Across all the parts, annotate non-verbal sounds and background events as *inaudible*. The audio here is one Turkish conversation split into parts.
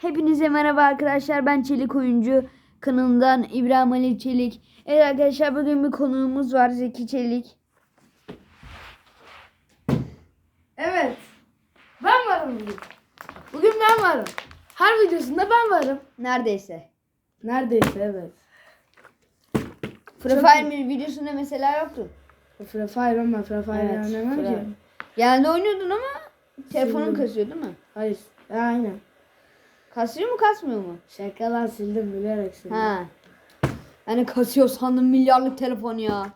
Hepinize merhaba arkadaşlar. Ben Çelik Oyuncu kanalından İbrahim Ali Çelik. Evet arkadaşlar bugün bir konuğumuz var Zeki Çelik. Evet. Ben varım bugün. Bugün ben varım. Her videosunda ben varım. Neredeyse. Neredeyse evet. Free Fire bir videosunda mesela yoktu. Free Fire ama Free Fire Evet, oynamam ki. Genelde oynuyordun ama telefonun kasıyor değil mi? Hayır. Aynen. Kasıyor mu kasmıyor mu? Şakalar sildim bilerek sildim. Ha. Yani kasıyor sandım milyarlık telefon ya.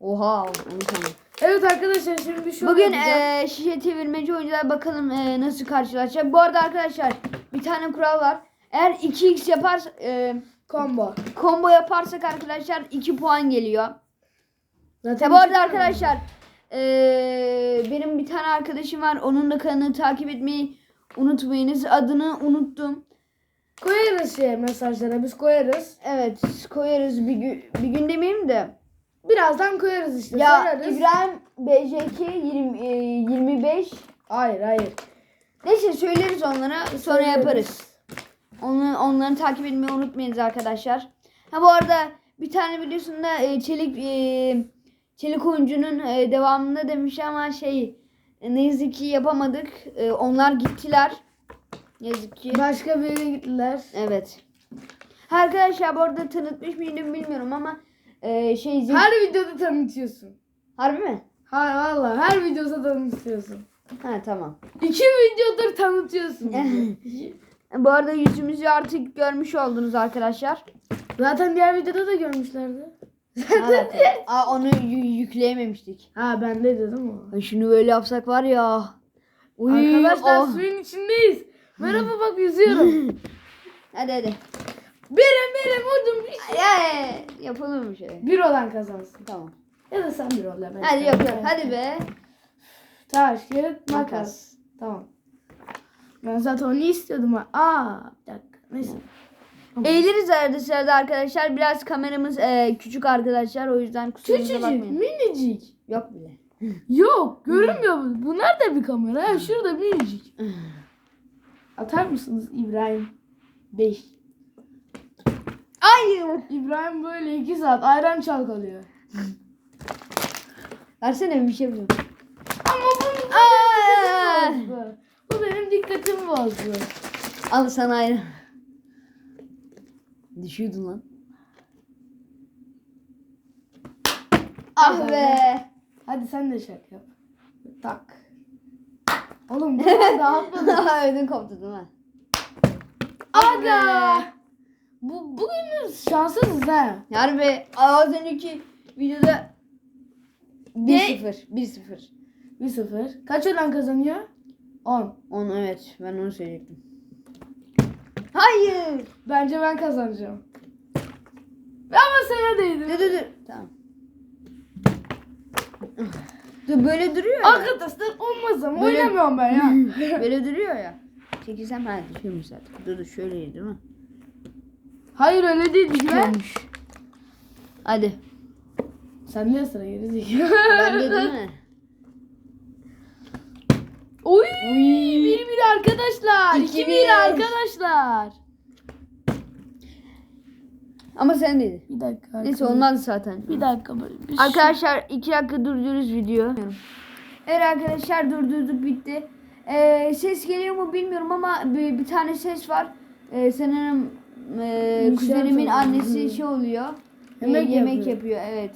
Oha onu sandım. Evet arkadaşlar şimdi şu Bugün eee şişe çevirmeci oyuncular bakalım eee, nasıl karşılaşacak. Bu arada arkadaşlar bir tane kural var. Eğer 2x yapar eee, combo. combo yaparsak arkadaşlar 2 puan geliyor. Zaten bu arada iki- arkadaşlar eee, benim bir tane arkadaşım var. Onun da kanalını takip etmeyi unutmayınız. Adını unuttum. koyarız şey mesajlara biz koyarız. Evet koyarız bir gün, bir gün demeyeyim de. Birazdan koyarız işte. Ya sorarız. İbrahim BJK 20, eee, 25 Hayır hayır. Neyse söyleriz onlara sonra Söyleriz. yaparız. Onu, onları takip etmeyi unutmayınız arkadaşlar. Ha bu arada bir tane videosunda e, Çelik e, Çelik oyuncunun e, devamında demiş ama şey e, ne yazık ki yapamadık. E, onlar gittiler. Yazık ki. Başka bir yere gittiler. Evet. Ha, Arkadaşlar bu arada tanıtmış mıydım bilmiyorum ama e, şey Zeki- Her videoda tanıtıyorsun. Harbi mi? Hayır valla her videoda tanıtıyorsun. Ha tamam. İki videodur tanıtıyorsun. *laughs* Bu arada yüzümüzü artık görmüş oldunuz arkadaşlar. Zaten diğer videoda da görmüşlerdi. Evet. Aa, onu yü- yükleyememiştik. Ha bende dedim o. Ay şunu böyle yapsak var ya. Uy, Arkadaşlar oh. suyun içindeyiz. Merhaba bak yüzüyorum. *laughs* Hadi hadi. birim birim vurdum. Ya, ya, ya, yapalım bir şey. Bir olan kazansın. Tamam. Ya da sen bir ol ya. ben Hadi yapıyorum. sen- Hadi be. Taş, kağıt, makas. Makas. Tamam. Ben zaten onu istiyordum ha. Aa, bir dakika. Neyse. Eğiliriz arada sırada arkadaşlar. Biraz kameramız e, küçük arkadaşlar. O yüzden kusurumuza Küçücük, bakmayın. minicik. Yok bile. Yok, görünmüyor bu. Bu nerede bir kamera? Ha, şurada minicik. Atar mısınız İbrahim? 5. Ay. İbrahim böyle 2 saat ayran çalkalıyor. Versene bir şey yapacağım. Ama bu Aa! Bu benim dikkatimi bozdu. Al sana ayrı. Düşüyordun lan. Ah be. Hadi sen de şaka yap. Tak. Oğlum bu *laughs* kadar dağıtmadın. *laughs* Ödün koptu değil mi? Aga. Bu, bugün şanssızız ha. Harbi az önceki videoda 1-0. 1-0. 1-0. Kaç olan kazanıyor? 10. Onu evet ben onu söyleyecektim. Hayır. Bence ben kazanacağım. Ama sana değdim. Dur dur dur. Tamam. Dur böyle duruyor ya. Arkadaşlar olmaz ama Böyle- oynamıyorum ben ya. *laughs* böyle duruyor ya. Çekilsem ha düşüyormuş zaten. Dur dur şöyleydi değil mi? Hayır öyle değil mi? Düşüyormuş. Hadi. Sen niye sıra geri? Ben de değil mi? *laughs* Oy! Bir bir arkadaşlar. İki İki bir. bir arkadaşlar. Ama sen dedi. Bir dakika. Neyse olmaz zaten. Bir dakika böyle bir Arkadaşlar iki dakika durduruyoruz video. Evet arkadaşlar durdurduk bitti. Ee, ses geliyor mu bilmiyorum ama bir, bir tane ses var. Ee, sanırım e, kuzenimin annesi şey oluyor. Yemek Yemek, yemek yapıyor. yapıyor. Evet.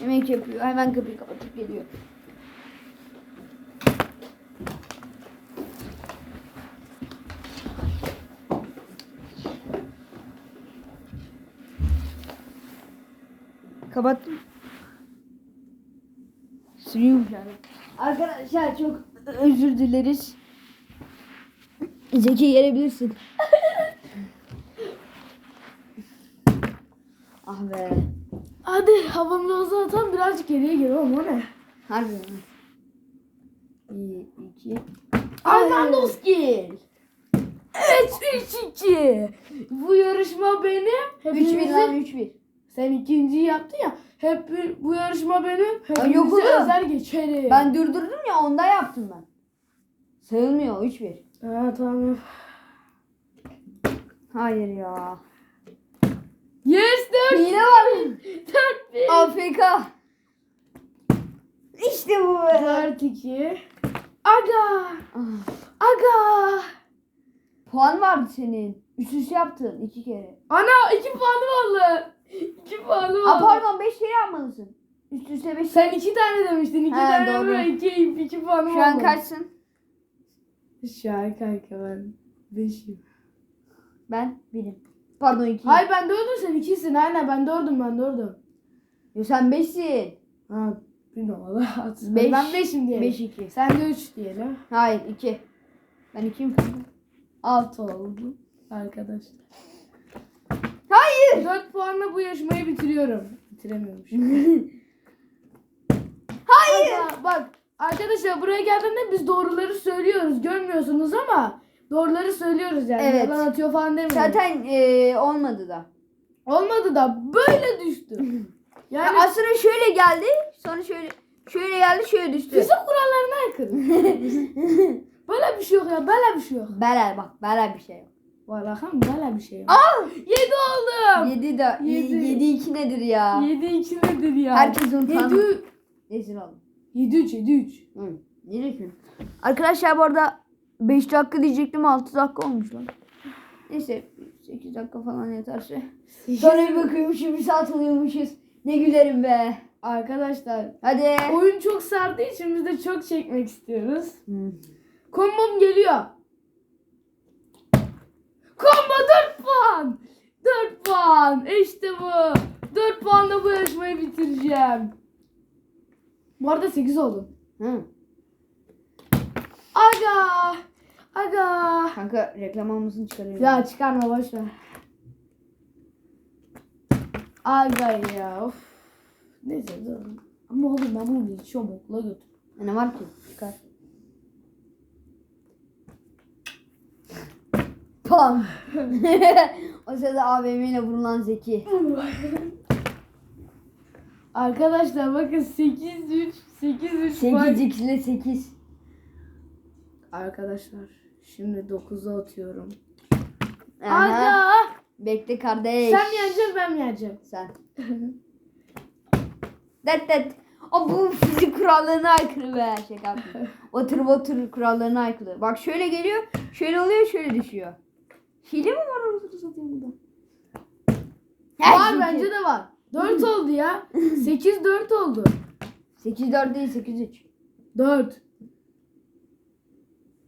Yemek yapıyor. Hemen kapıyı kapatıp geliyor. Kapattım. Sürüyormuş yani. Arkadaşlar çok özür dileriz. Zeki gelebilirsin. *laughs* ah be. Hadi havamda uzatan birazcık geriye gir oğlum o ne? Harbi. İyi. 2. Arnandowski. Evet 3-2. Bu yarışma benim. 3-1 3-1. Sen ikinciyi yaptın ya. Hep bir- bu yarışma benim. yok Hepimize oğlum. özel geçerim. Ben durdurdum ya onda yaptım ben. Sayılmıyor 3-1. Ha, tamam. Hayır ya. Yes dört. Hile var. Dört bir. AFK. İşte bu. be. Dört iki. Aga. Ah, Aga. Puan vardı senin. Üst üste yaptın iki kere. Ana 2 puanım oldu. 2 puanım oldu. Aa, pardon 5 kere yapmalısın. Üst üste 5 Sen 2 tane demiştin. 2 He, tane doğru. doğru. 2 2 puanım Şu an oldu. kaçsın? Şu an kanka ben 5'im. Ben birim. Pardon 2. Hayır ben 4'üm sen 2'sin. Aynen ben 4'üm ben 4'üm. Yo, sen 5'sin. Ha bilmiyorum valla. *laughs* Beş- Ben 5'im diyelim. 5 2. Sen de 3 diyelim. Hayır 2. Ben 2'yim kanka. 6 oldu arkadaşlar. Hayır. 4 puanla bu yarışmayı bitiriyorum. Bitiremiyormuş. *laughs* Hayır. Aga, bak arkadaşlar buraya geldiğinde biz doğruları söylüyoruz. Görmüyorsunuz ama doğruları söylüyoruz yani. Evet. Yalan atıyor falan demiyoruz. Zaten eee, olmadı da. Olmadı da böyle düştü. *laughs* Ya Yani aslında şöyle geldi. Sonra şöyle şöyle geldi şöyle düştü. fizik kurallarına aykırı. *laughs* böyle bir şey yok ya böyle bir şey yok. Bela bak bela bir şey yok. Vallahi böyle bir şey yok. Al. 7 oldum. 7 de Yedi. 7 2 nedir ya? 7 2 nedir ya? Herkes unutan. 7 Rezil oldum. 7 3 7 3. Hı. Ne diyorsun? Arkadaşlar bu arada 5 dakika diyecektim 6 dakika olmuş lan. Neyse 8 dakika falan yeterse. Sonra bir bakıyormuşum bir saat oluyormuşuz. Ne gülerim be. Arkadaşlar Hadi. oyun çok sardığı için biz de çok çekmek istiyoruz. Hı. Kombom geliyor. Kombo 4 puan. 4 puan. İşte bu. 4 puanla bu yarışmayı bitireceğim. Bu arada 8 oldum. Hı. Aga. Aga. Kanka reklam almasını çıkarıyorum. Ya çıkarma boş ver. Aga ya. Of. Neyse dur. Ama oğlum ben bunu geçiyorum okula götür. Ne var ki? Çıkar. Pam. *laughs* o sırada AVM ile vurulan Zeki. *laughs* Arkadaşlar bakın 8 3 8 3 8 x ile 8. Arkadaşlar şimdi 9'a atıyorum. Aha. Aga. Bekle kardeş. Sen mi yeneceksin ben mi yeneceğim? Sen. *laughs* Det det. O bu fizik *laughs* kurallarına aykırı be. Şaka. *laughs* Otur otur kurallarına aykırı. Bak şöyle geliyor. Şöyle oluyor şöyle düşüyor. Hile mi var orada satayım burada? var çünkü- bence de var. 4 *laughs* oldu ya. 8 4 oldu. 8 4 değil 8 3. 4.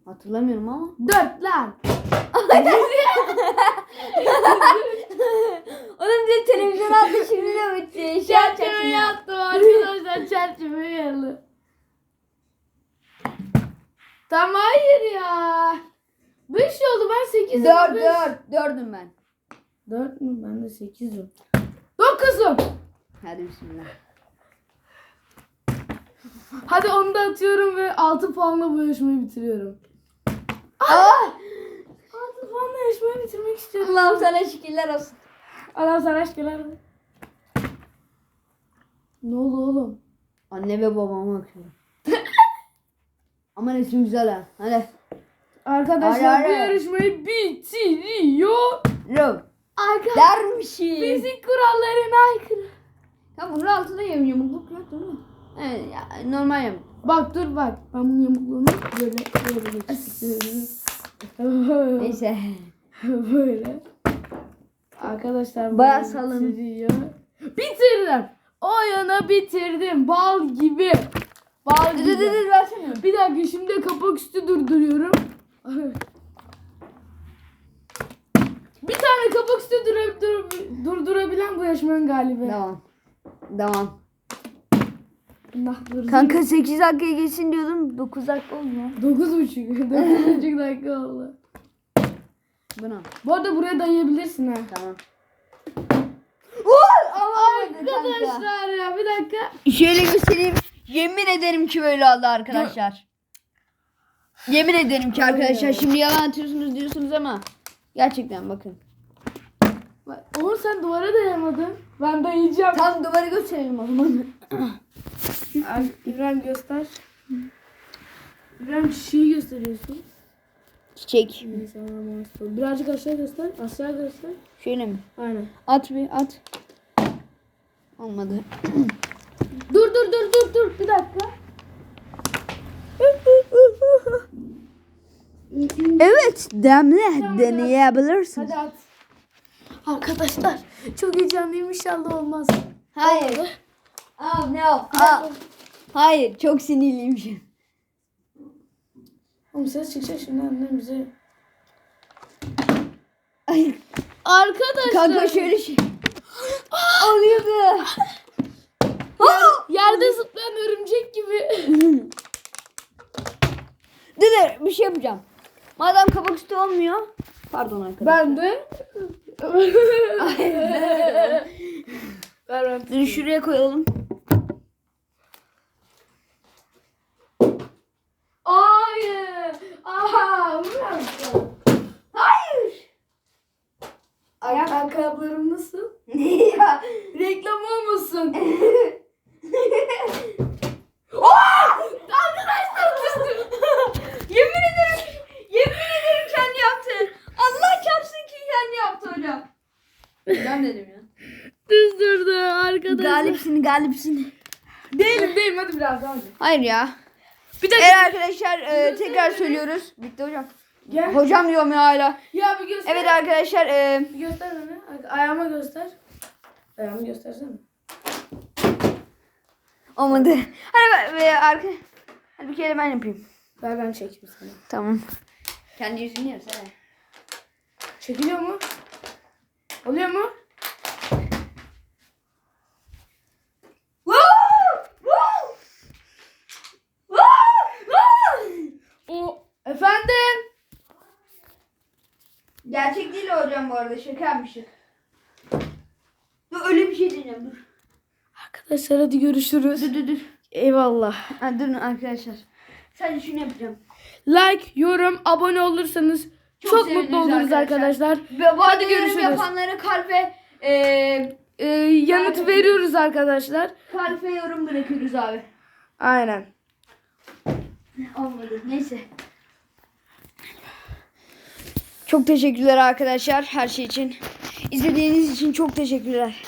Hatırlamıyorum ama. 4 lan. Oğlum bir televizyon aldı *laughs* şimdi de bitti. Şey Çerçeve yaptım arkadaşlar. Çerçeve geldi. Tamam hayır ya. 5 oldu ben 8'im. 4 4 4'üm ben. 4 mü? Ben de 8'im. 9'um. Hadi bismillah. Hadi onu da atıyorum ve 6 puanla bu yarışmayı bitiriyorum. Aa! 6 puanla yarışmayı bitirmek istiyorum. Allah'ım sana şükürler olsun. Allah sana aşkına. Ne oldu oğlum? Anne ve babama bakıyorum. *laughs* Ama resim güzel ha. Hadi. Arkadaşlar Ara, bu ara. yarışmayı bitiriyor. Ro. Arkadaşlar Dermişim. fizik kurallarına aykırı. Ya bunun altında yam yamukluk yok değil mi? Evet ya, normal yamuk. Bak dur bak. Ben bunun yamukluğunu böyle böyle geçiyorum. Neyse. *laughs* böyle. Arkadaşlar Bayağı salın. Bitirdim. Oyunu bitirdim. Bal gibi. Bal Dur dur gibi. dur dur versene. Bir dakika şimdi kapak üstü durduruyorum. *laughs* Bir tane kapak üstü dur, dur- durdurabilen bu yarışmanın galibi. Devam. Devam. Kanka 8 dakikaya geçsin diyordum. 9 dakika oldu ya. 9.5 9.5 dakika oldu. Buna. Bu arada buraya dayayabilirsin ha. Tamam. Arkadaşlar. Ya bir dakika. Şöyle göstereyim. Yemin ederim ki böyle oldu arkadaşlar. Yemin ederim ki arkadaşlar. Şimdi yalan atıyorsunuz diyorsunuz ama. Gerçekten bakın. Bak, Oğlum sen duvara dayamadın. Ben dayayacağım. Tam duvarı gösterelim o zaman. *laughs* Ay, İbrahim göster. İbrahim çiçeği gösteriyorsun. Çiçek. İnsanlar monster. Birazcık aşağı göster. Aşağı göster. Şöyle mi? Aynen. At bir at. Olmadı. *clears throat* Dur dur dur dur dur. Bir dakika. Evet demle deneyebilirsin. Hadi at. Arkadaşlar çok heyecanlıyım inşallah olmaz. Hayır. Oh no. Ah. Hayır çok sinirliyim şu an. Oğlum ses çıkacak şimdi annem bize. Ay, Arkadaşlar. kanka şöyle şey. Oluyordu. Yerde zıplayan örümcek gibi. Dur dur bir şey yapacağım. Madem kabak üstü olmuyor. Pardon arkadaşlar. ben de. Ver ben. Dur şuraya koyalım. Hayır. Ne yaptın? Hayır. Ayak ayakkabılarım nasıl? *laughs* ya. Reklam olmasın. *laughs* Yemin ederim. Yemin ederim kendi yaptı. Allah çarpsın ki kendi yaptı hocam. Hocam dedim ya. Düz durdu arkadaşlar. Galipsin galipsin. Değilim değilim hadi biraz daha. hadi. Hayır ya. Bir Evet arkadaşlar e, tekrar söylüyoruz. Bitti hocam. Gel. Hocam diyorum ya hala. Ya bir göster. Evet arkadaşlar e, Bir göster bana. Ayağıma göster. Ayağımı göstersene. olmadı. *laughs* Hadi ben, e, arka, hadi bir kere ben yapayım. Ver ben çekeyim sana. Tamam. Kendi yüzünü yapsana. Çekiliyor mu? Oluyor mu? O efendim. Gerçek değil hocam bu arada şaka yapmıştık. Dur öyle bir şey diyeceğim dur. Arkadaşlar hadi görüşürüz. Dur dur dur. Eyvallah. Ha, durun arkadaşlar. Sadece şunu yapacağım. Like, yorum, abone olursanız çok, Çok mutlu oluruz arkadaşlar. arkadaşlar. Ve bu Hadi görüşürüz. yapanlara kalbe e, Ee, yanıt veriyoruz arkadaşlar. kalbe yorum bırakıyoruz abi. Aynen. Olmadı. Neyse. Çok teşekkürler arkadaşlar her şey için. İzlediğiniz için çok teşekkürler.